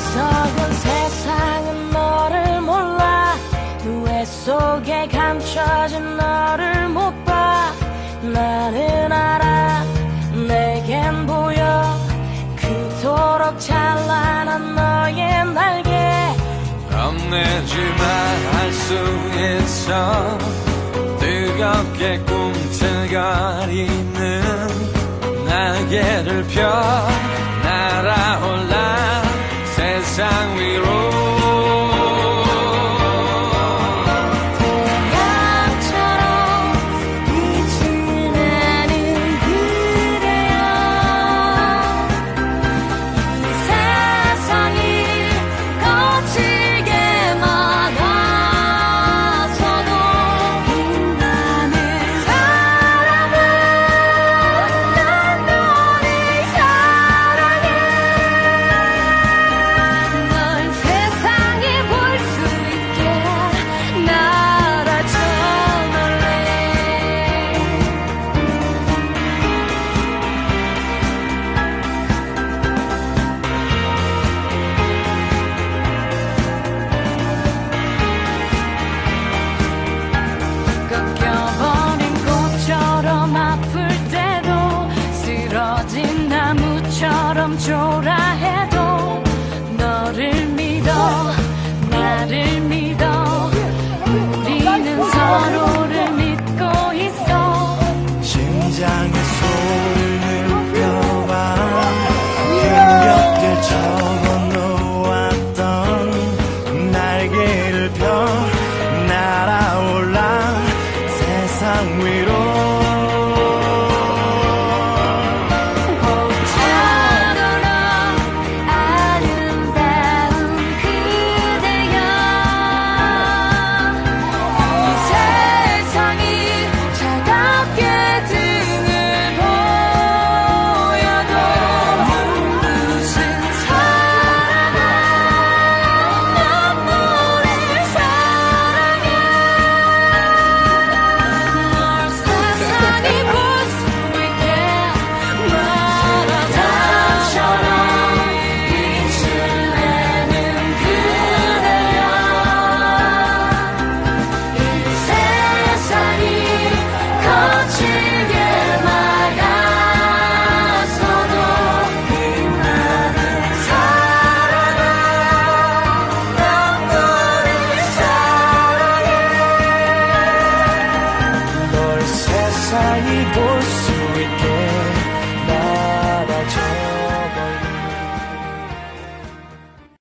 어리석은 세상은 너를 몰라. 누에 속에 감춰진 너를 못 봐. 나는 알아. 내겐 보여. 그토록 찬란한 너의 날개. 겁내지만 할 수 있어. 뜨겁게 꿈틀거리는 날개를 펴. sang we rode. 아,